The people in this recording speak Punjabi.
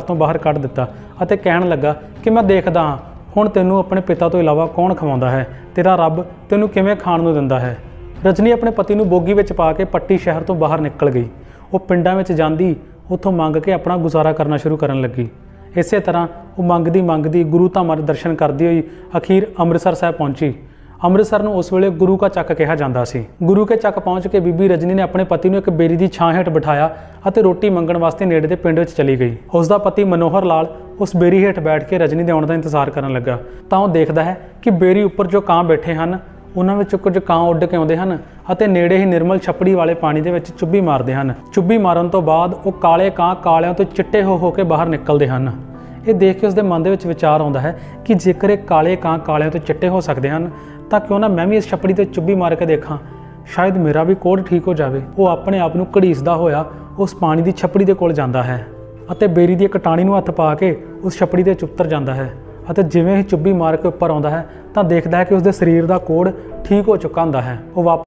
ਤੋਂ ਬਾਹਰ ਕੱਢ ਦਿੱਤਾ ਅਤੇ ਕਹਿਣ ਲੱਗਾ ਕਿ ਮੈਂ ਦੇਖਦਾ ਹਾਂ, ਹੁਣ ਤੈਨੂੰ ਆਪਣੇ ਪਿਤਾ ਤੋਂ ਇਲਾਵਾ ਕੌਣ ਖਵਾਉਂਦਾ ਹੈ? ਤੇਰਾ ਰੱਬ ਤੈਨੂੰ ਕਿਵੇਂ ਖਾਣ ਨੂੰ ਦਿੰਦਾ ਹੈ? ਰਜਨੀ ਆਪਣੇ ਪਤੀ ਨੂੰ ਬੋਗੀ ਵਿੱਚ ਪਾ ਕੇ ਪੱਟੀ ਸ਼ਹਿਰ ਤੋਂ ਬਾਹਰ ਨਿਕਲ ਗਈ। ਉਹ ਪਿੰਡਾਂ ਵਿੱਚ ਜਾਂਦੀ, ਉੱਥੋਂ ਮੰਗ ਕੇ ਆਪਣਾ ਗੁਜ਼ਾਰਾ ਕਰਨਾ ਸ਼ੁਰੂ ਕਰਨ ਲੱਗੀ। ਇਸੇ ਤਰ੍ਹਾਂ ਉਹ ਮੰਗਦੀ ਮੰਗਦੀ ਗੁਰੂ ਧਾਮਾਂ ਦੇ ਦਰਸ਼ਨ ਕਰਦੀ ਹੋਈ ਅਖੀਰ ਅੰਮ੍ਰਿਤਸਰ ਸਾਹਿਬ ਪਹੁੰਚੀ। ਅੰਮ੍ਰਿਤਸਰ ਨੂੰ ਉਸ ਵੇਲੇ ਗੁਰੂ ਕਾ ਚੱਕ ਕਿਹਾ ਜਾਂਦਾ ਸੀ। ਗੁਰੂ ਕੇ ਚੱਕ ਪਹੁੰਚ ਕੇ ਬੀਬੀ ਰਜਨੀ ਨੇ ਆਪਣੇ ਪਤੀ ਨੂੰ ਇੱਕ ਬੇਰੀ ਦੀ ਛਾਂ ਹੇਠ ਬਿਠਾਇਆ ਅਤੇ ਰੋਟੀ ਮੰਗਣ ਵਾਸਤੇ ਨੇੜੇ ਦੇ ਪਿੰਡ ਵਿੱਚ ਚਲੀ ਗਈ। ਉਸ ਦਾ ਪਤੀ ਮਨੋਹਰ ਲਾਲ ਉਸ ਬੇਰੀ ਹੇਠ ਬੈਠ ਕੇ ਰਜਨੀ ਦੇ ਆਉਣ ਦਾ ਇੰਤਜ਼ਾਰ ਕਰਨ ਲੱਗਾ। ਤਾਂ ਉਹ ਦੇਖਦਾ ਹੈ ਕਿ ਬੇਰੀ ਉੱਪਰ ਜੋ ਕਾਂ ਬੈਠੇ ਹਨ, ਉਹਨਾਂ ਵਿੱਚੋਂ ਕੁਝ ਕਾਂ ਉੱਡ ਕੇ ਆਉਂਦੇ ਹਨ ਅਤੇ ਨੇੜੇ ਹੀ ਨਿਰਮਲ ਛੱਪੜੀ ਵਾਲੇ ਪਾਣੀ ਦੇ ਵਿੱਚ ਚੁੱਭੀ ਮਾਰਦੇ ਹਨ। ਚੁੱਭੀ ਮਾਰਨ ਤੋਂ ਬਾਅਦ ਉਹ ਕਾਲੇ ਕਾਂ ਕਾਲਿਆਂ ਤੋਂ ਚਿੱਟੇ ਹੋ ਹੋ ਕੇ ਬਾਹਰ ਨਿਕਲਦੇ ਹਨ। ਇਹ ਦੇਖ ਕੇ ਉਸਦੇ ਮਨ ਦੇ ਵਿੱਚ ਵਿਚਾਰ ਆਉਂਦਾ ਹੈ ਕਿ ਜੇਕਰ ਇਹ ਕਾਲੇ ਕਾਂ ਕਾਲਿਆਂ ਤੋਂ ਚਿੱਟੇ ਹੋ ਸਕਦੇ ਹਨ ਤਾਂ ਕਿਉਂ ਨਾ ਮੈਂ ਵੀ ਇਸ ਛੱਪੜੀ ਤੇ ਚੁੱਭੀ ਮਾਰ ਕੇ ਦੇਖਾਂ। ਸ਼ਾਇਦ ਮੇਰਾ ਵੀ ਕੋਡ ਠੀਕ ਹੋ ਜਾਵੇ। ਉਹ ਆਪਣੇ ਆਪ ਨੂੰ ਘੜੀਸਦਾ ਹੋਇਆ ਉਸ ਪਾਣੀ ਦੀ ਛੱਪੜੀ ਦੇ ਕੋਲ ਜਾਂਦਾ ਹੈ ਅਤੇ ਬੇਰੀ ਦੀ ਕਟਾਣੀ ਨੂੰ ਹੱਥ ਪਾ ਕੇ ਉਸ ਛੱਪੜੀ ਤੇ ਚੁੱਤਰ ਜਾਂਦਾ ਹੈ ਅਤੇ ਜਿਵੇਂ ਹੀ ਚੁੱਭੀ ਮਾਰ ਕੇ ਉੱਪਰ ਆਉਂਦਾ ਹੈ ਤਾਂ ਦੇਖਦਾ ਹੈ ਕਿ ਉਸਦੇ ਸਰੀਰ ਦਾ ਕੋਡ ਠੀਕ ਹੋ ਚੁੱਕਾ ਹੁੰਦਾ ਹੈ। ਉਹ ਵਾਪ